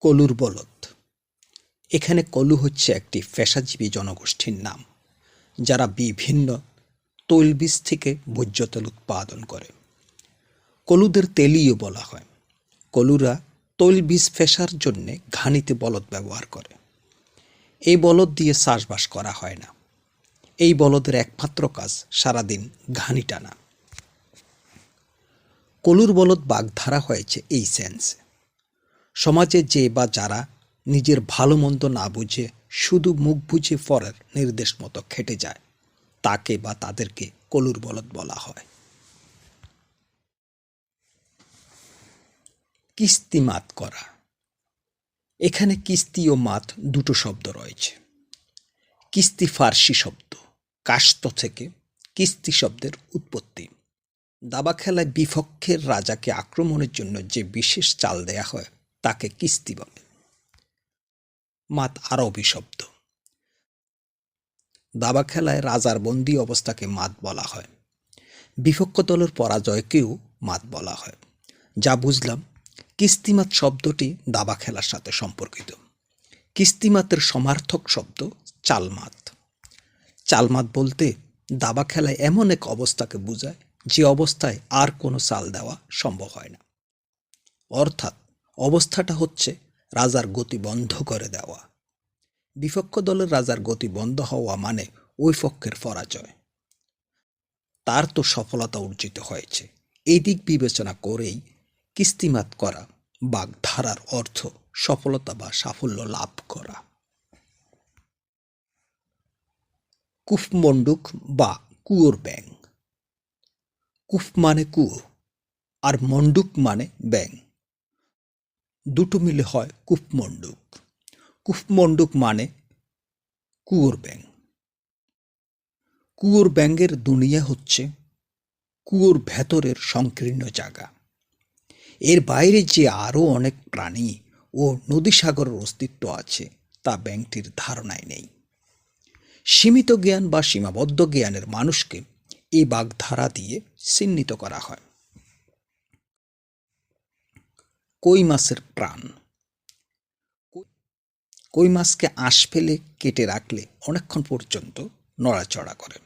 কলুর বলদ। এখানে কলু হচ্ছে একটি পেশাজীবী জনগোষ্ঠীর নাম, যারা বিভিন্ন তৈলবীজ থেকে ভোজ্য তেল উৎপাদন করে। কলুদের তেলীয় বলা হয়। কলুরা তৈলবীজ ফেসার জন্যে ঘানিতে বলদ ব্যবহার করে। এই বলদ দিয়ে চাষবাস করা হয় না। এই বলদের একমাত্র কাজ সারাদিন ঘানি টানা। কলুর বলদ বাগধারা হয়েছে এই সেন্সে। সমাজে যে বা যারা নিজের ভালো মন্দ না বুঝে, শুধু মুখ বুঝে পরের নির্দেশ মতো খেটে যায়, তাকে বা তাদেরকে কলুর বলদ বলা হয়। কিস্তি মাত করা। এখানে কিস্তি ও মাত দুটো শব্দ রয়েছে। কিস্তি ফার্সি শব্দ, কাস্ত থেকে কিস্তি শব্দের উৎপত্তি। দাবা খেলায় বিপক্ষের রাজাকে আক্রমণের জন্য যে বিশেষ চাল দেয়া হয় তাকে কিস্তি বলে। মাত আরবি শব্দ দাবা খেলায় রাজার বন্দি অবস্থাকে মাত বলা হয়। বিপক্ষ দলের পরাজয়কেও মাত বলা হয়। যা বুঝলাম, কিস্তিমাত শব্দটি দাবা খেলার সাথে সম্পর্কিত। কিস্তিমাতের সমার্থক শব্দ চালমাত। চালমাত বলতে দাবা খেলায় এমন এক অবস্থাকে বোঝায় যে অবস্থায় আর কোনো চাল দেওয়া সম্ভব হয় না। অর্থাৎ অবস্থাটা হচ্ছে রাজার গতি বন্ধ করে দেওয়া। বিপক্ষ দলের রাজার গতি বন্ধ হওয়া মানে ওই পক্ষের পরাজয়। তার তো সফলতা অর্জিত হয়েছে। এই দিক বিবেচনা করেই কিস্তিমাত করা, বাগধারার অর্থ সফলতা বা সাফল্য লাভ করা। কুফমন্ডুক বা কুয়োর ব্যাং। কুফ মানে কুয়ো, আর মন্ডুক মানে ব্যাং। দুটো মিলে হয় কুফমন্ডুক কুফমন্ডুক মানে কুয়োর ব্যাং কুয়োর ব্যাঙের দুনিয়া হচ্ছে কুয়োর ভেতরের সংকীর্ণ জায়গা। এর বাইরে যে আরও অনেক প্রাণী ও নদী সাগরের অস্তিত্ব আছে, তা ব্যাংকটির ধারণায় নেই। সীমিত জ্ঞান বা সীমাবদ্ধ জ্ঞানের মানুষকে এই বাগধারা দিয়ে চিহ্নিত করা হয়। কই মাছের প্রাণ? কই মাছকে আঁশ ফেলে কেটে রাখলে অনেকক্ষণ পর্যন্ত নড়াচড়া করে।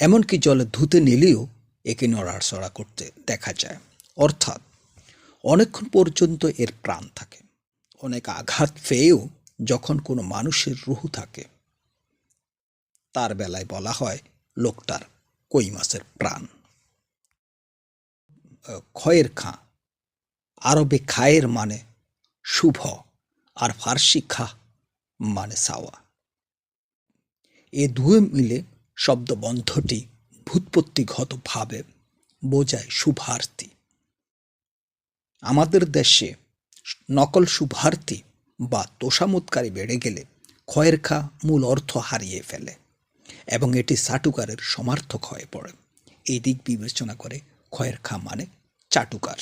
এমনকি জলে ধুতে নিলেও একে নড়াচড়া করতে দেখা যায়। অর্থাৎ অনেকক্ষণ পর্যন্ত এর প্রাণ থাকে। অনেক আঘাত পেয়েও যখন কোনো মানুষের রুহু থাকে, তার বেলায় বলা হয় লোকটার কই মাছের প্রাণ। ক্ষয়ের খাঁ আরবে খায়ের মানে শুভ আর ফার্সি খা মানে সাওয়া। এ দুয়ে মিলে শব্দবন্ধটি ভূতপত্তিগতভাবে বোঝায় শুভার্থী আমাদের দেশে নকল শুভার্থী বা তোষামতকারী বেড়ে গেলে ক্ষয়ের খা মূল অর্থ হারিয়ে ফেলে এবং এটি চাটুকারের সমার্থক হয়ে পড়ে। এই দিক বিবেচনা করে ক্ষয়ের খা মানে চাটুকার।